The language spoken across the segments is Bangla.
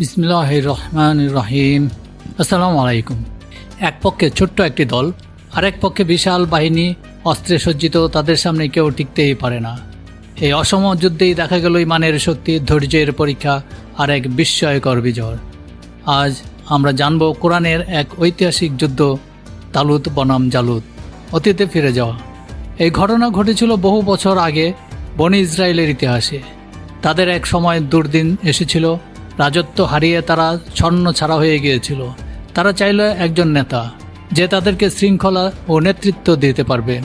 বিসমিল্লাহ রহমান রহিম আসসালামু আলাইকুম এক পক্ষে ছোট্ট একটি দল, আরেক পক্ষে বিশাল বাহিনী, অস্ত্রে সজ্জিত, তাদের সামনে কেউ টিকতেই পারে না। এই অসম যুদ্ধেই দেখা গেল ইমানের শক্তি, ধৈর্যের পরীক্ষা আর এক বিস্ময়কর বিজয়। আজ আমরা জানব কোরআনের এক ঐতিহাসিক যুদ্ধ, তালুত বনাম জালুত, অতীতে ফিরে যাওয়া। এই ঘটনা ঘটেছিল বহু বছর আগে বনি ইসরায়েলের ইতিহাসে। তাদের এক সময় দুর্দিন এসেছিল রাজত্ব হারিয়ে তারা ছন্ন ছাড়া হয়ে গিয়েছিল। তারা চাইল একজন নেতা, যে তাদেরকে শৃঙ্খলা ও নেতৃত্ব দিতে পারবে।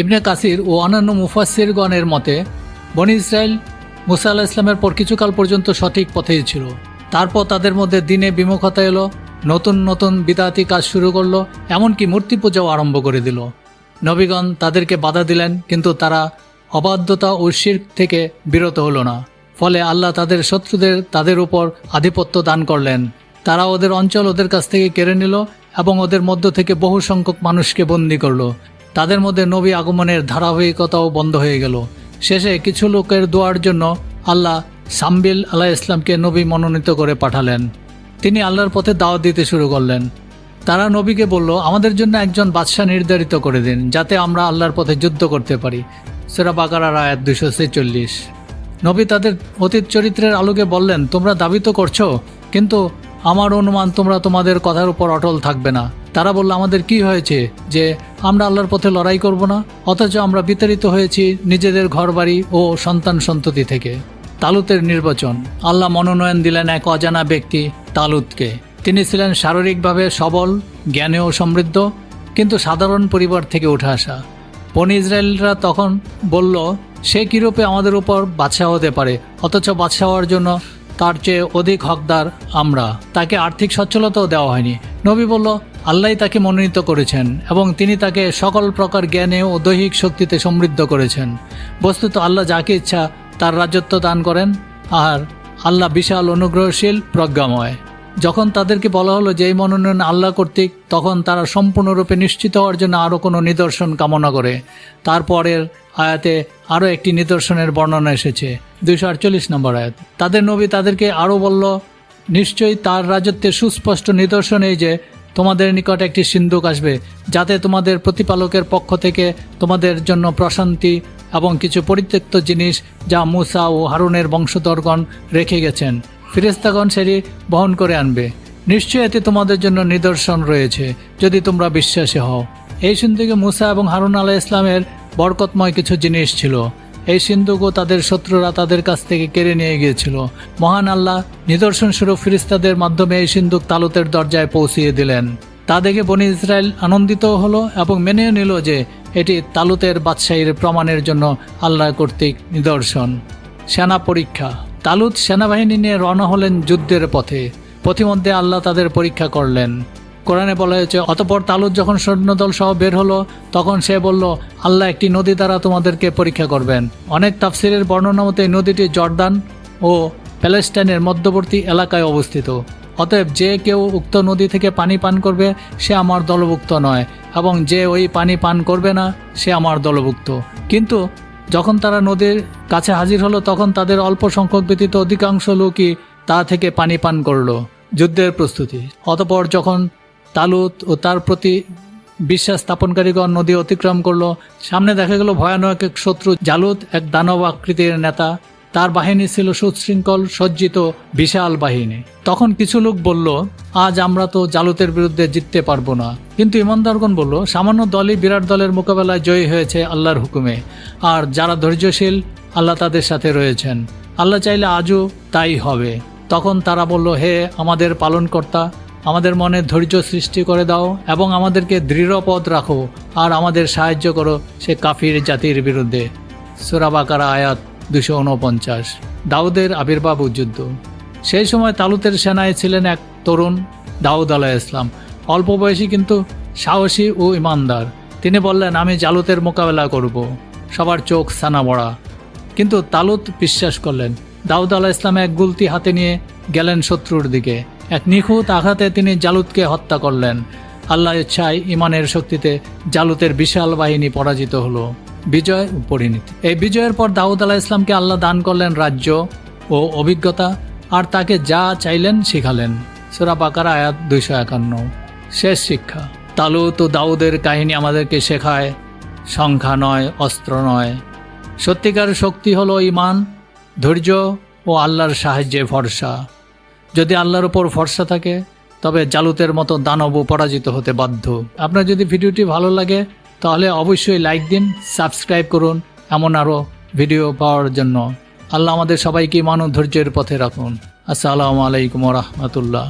ইবনে কাসির ও অন্যান্য মুফাসিরগণের মতে, বনি ইসরায়েল মুসা আল্লাহ ইসলামের পর কিছুকাল পর্যন্ত সঠিক পথেই ছিল। তারপর তাদের মধ্যে দিনে বিমুখতা এলো, নতুন নতুন বিদাতি কাজ শুরু করল, এমনকি মূর্তি পূজাও আরম্ভ করে দিল। নবীগণ তাদেরকে বাধা দিলেন, কিন্তু তারা অবাধ্যতা ও শির্ক থেকে বিরত হলো না। ফলে আল্লাহ তাদের শত্রুদের, তাদের উপর আধিপত্য দান করলেন। তারা ওদের অঞ্চল ওদের কাছ থেকে কেড়ে নিল এবং ওদের মধ্য থেকে বহু সংখ্যক মানুষকে বন্দি করল। তাদের মধ্যে নবী আগমনের ধারাবাহিকতাও বন্ধ হয়ে গেল। শেষে কিছু লোকের দোয়ার জন্য আল্লাহ সাম্বিল আলাহ ইসলামকে নবী মনোনীত করে পাঠালেন। তিনি আল্লাহর পথে দাওয়াত দিতে শুরু করলেন। তারা নবীকে বলল, আমাদের জন্য একজন বাদশাহ নির্ধারিত করে দিন, যাতে আমরা আল্লাহর পথে যুদ্ধ করতে পারি। সেরা বাকারার আয়াত দুশো ছেচল্লিশ। নবী তাদের অতীত চরিত্রের আলোকে বললেন, তোমরা দাবি তো করছ, কিন্তু আমার অনুমান তোমরা তোমাদের কথার উপর অটল থাকবে না। তারা বলল, আমাদের কি হয়েছে যে আমরা আল্লাহর পথে লড়াই করব না? অথচ আমরা বিতাড়িত হয়েছি নিজেদের ঘরবাড়ি ও সন্তান সন্ততি থেকে। তালুতের নির্বাচন। আল্লাহ মনোনয়ন দিলেন এক অজানা ব্যক্তি তালুতকে। তিনি ছিলেন শারীরিকভাবে সবল জ্ঞানেও সমৃদ্ধ, কিন্তু সাধারণ পরিবার থেকে উঠে আসা। বনি ইসরায়েলরা তখন বলল সে কীরূপে আমাদের উপর বাদশাহ হতে পারে? অথচ বাদশাহ হওয়ার জন্য তার চেয়ে অধিক হকদার আমরা। তাকে আর্থিক সচ্ছলতাও দেওয়া হয়নি। নবী বলল, আল্লাহ তাকে মনোনীত করেছেন এবং তিনি তাকে সকল প্রকার জ্ঞানে ও দৈহিক শক্তিতে সমৃদ্ধ করেছেন। বস্তুত আল্লাহ যাকে ইচ্ছা তার রাজত্ব দান করেন। আর আল্লাহ বিশাল অনুগ্রহশীল প্রজ্ঞাময়। যখন তাদেরকে বলা হলো যে এই মনোনয়ন আল্লাহ কর্তৃক, তখন তারা সম্পূর্ণরূপে নিশ্চিত হওয়ার জন্য আরও কোনো নিদর্শন কামনা করে। তারপরের আয়াতে আরও একটি নিদর্শনের বর্ণনা এসেছে। দুইশো আটচল্লিশ নম্বর আয়াত। তাদের নবী তাদেরকে আরও বলল, নিশ্চয়ই তার রাজত্বের সুস্পষ্ট নিদর্শন এই যে, তোমাদের নিকট একটি সিন্ধুক আসবে, যাতে তোমাদের প্রতিপালকের পক্ষ থেকে তোমাদের জন্য প্রশান্তি এবং কিছু পরিত্যক্ত জিনিস যা মুসা ও হারুনের বংশধরগণ রেখে গেছেন। ফিরেস্তাগণ সেটি বহন করে আনবে। নিশ্চয় এতে তোমাদের জন্য নিদর্শন রয়েছে, যদি তোমরা বিশ্বাসী হও। এই সিন্ধুকে মুসা এবং হারুন আলাহ ইসলামের বরকতময় কিছু জিনিস ছিল। এই সিন্ধুকও তাদের শত্রুরা তাদের কাছ থেকে কেড়ে নিয়ে গিয়েছিল। মহান আল্লাহ নিদর্শন স্বরূপ ফিরিস্তাদের মাধ্যমে এই সিন্ধুক তালুতের দরজায় পৌঁছিয়ে দিলেন। তা দেখে বনি ইসরায়েল আনন্দিত হলো এবং মেনেও নিল যে এটি তালুতের বাদশাহীর প্রমাণের জন্য আল্লাহ কর্তৃক নিদর্শন। সেনা পরীক্ষা। তালুত সেনাবাহিনী নিয়ে রওনা হলেন যুদ্ধের পথে। পথিমধ্যে আল্লাহ তাদের পরীক্ষা করলেন। কোরআনে বলা হয়েছে, অতপর তালুত যখন সৈন্যদল সহ বের হলো, তখন সে বলল, আল্লাহ একটি নদী দ্বারা তোমাদেরকে পরীক্ষা করবেন। অনেক তাফসিরের বর্ণনা মতে নদীটি জর্দান ও প্যালেস্টাইনের মধ্যবর্তী এলাকায় অবস্থিত। অতএব যে কেউ উক্ত নদী থেকে পানি পান করবে, সে আমার দলভুক্ত নয়, এবং যে ওই পানি পান করবে না, সে আমার দলভুক্ত। কিন্তু যখন তারা নদীর কাছে হাজির হলো, তখন তাদের অল্প সংখ্যক ব্যতীত অধিকাংশ লোকই তা থেকে পানি পান করল। যুদ্ধের প্রস্তুতি। অতপর যখন তালুত ও তার প্রতি বিশ্বাস স্থাপনকারীগণ নদী অতিক্রম করল, সামনে দেখা গেল ভয়ানক এক শত্রু, জালুত, এক দানব আকৃতির নেতা। তার বাহিনী ছিল সুশৃঙ্খল, সজ্জিত, বিশাল বাহিনী। তখন কিছু লোক বলল, আজ আমরা তো জালুতের বিরুদ্ধে জিততে পারব না। কিন্তু ইমানদারগণ বলল, সামান্য দলই বিরাট দলের মোকাবেলায় জয়ী হয়েছে আল্লাহর হুকুমে। আর যারা ধৈর্যশীল, আল্লাহ তাদের সাথে রয়েছেন। আল্লাহ চাইলে আজও তাই হবে। তখন তারা বলল, হে আমাদের পালনকর্তা, আমাদের মনে ধৈর্য সৃষ্টি করে দাও এবং আমাদেরকে দৃঢ় পথ রাখো। আর আমাদের সাহায্য করো সে কাফির জাতির বিরুদ্ধে। সুরাবাকারা আয়াত। দুশো উনপঞ্চাশ। দাউদের আবির্ভাব যুদ্ধ সেই সময় তালুতের সেনায় ছিলেন এক তরুণ, দাউদ আলাহ ইসলাম অল্প বয়সী কিন্তু সাহসী ও ইমানদার। তিনি বললেন, আমি জালুতের মোকাবেলা করব। সবার চোখ সানা বড়া। কিন্তু তালুত বিশ্বাস করলেন, দাউদ আলাহ ইসলাম এক গুলতি হাতে নিয়ে গেলেন শত্রুর দিকে। এক নিখুঁত আঘাতে তিনি জালুতকে হত্যা করলেন। আল্লাহ ইচ্ছায় ইমানের শক্তিতে জালুতের বিশাল বাহিনী পরাজিত হলো। বিজয় ও পরিণতি। এই বিজয়ের পর দাউদ আলাহ ইসলামকে আল্লাহ দান করলেন রাজ্য ও অভিজ্ঞতা, আর তাকে যা চাইলেন শিখালেন। সুরা বাকার, আয়াত দুইশো একান্ন। শেষ শিক্ষা। তালুত ও দাউদের কাহিনী আমাদেরকে শেখায়, সংখ্যা নয়, অস্ত্র নয়। সত্যিকার শক্তি হলো ইমান ধৈর্য ও আল্লাহর সাহায্যে ভরসা। যদি আল্লাহর ওপর ভরসা থাকে, তবে জালুতের মতো দানবও পরাজিত হতে বাধ্য। আপনার যদি ভিডিওটি ভালো লাগে তাহলে অবশ্যই লাইক দিন সাবস্ক্রাইব করুন, এমন আরও ভিডিও পাওয়ার জন্য। আল্লাহ আমাদের সবাইকে মানব ধৈর্যের পথে রাখুন। আসসালামু আলাইকুম রহমতুল্লাহ।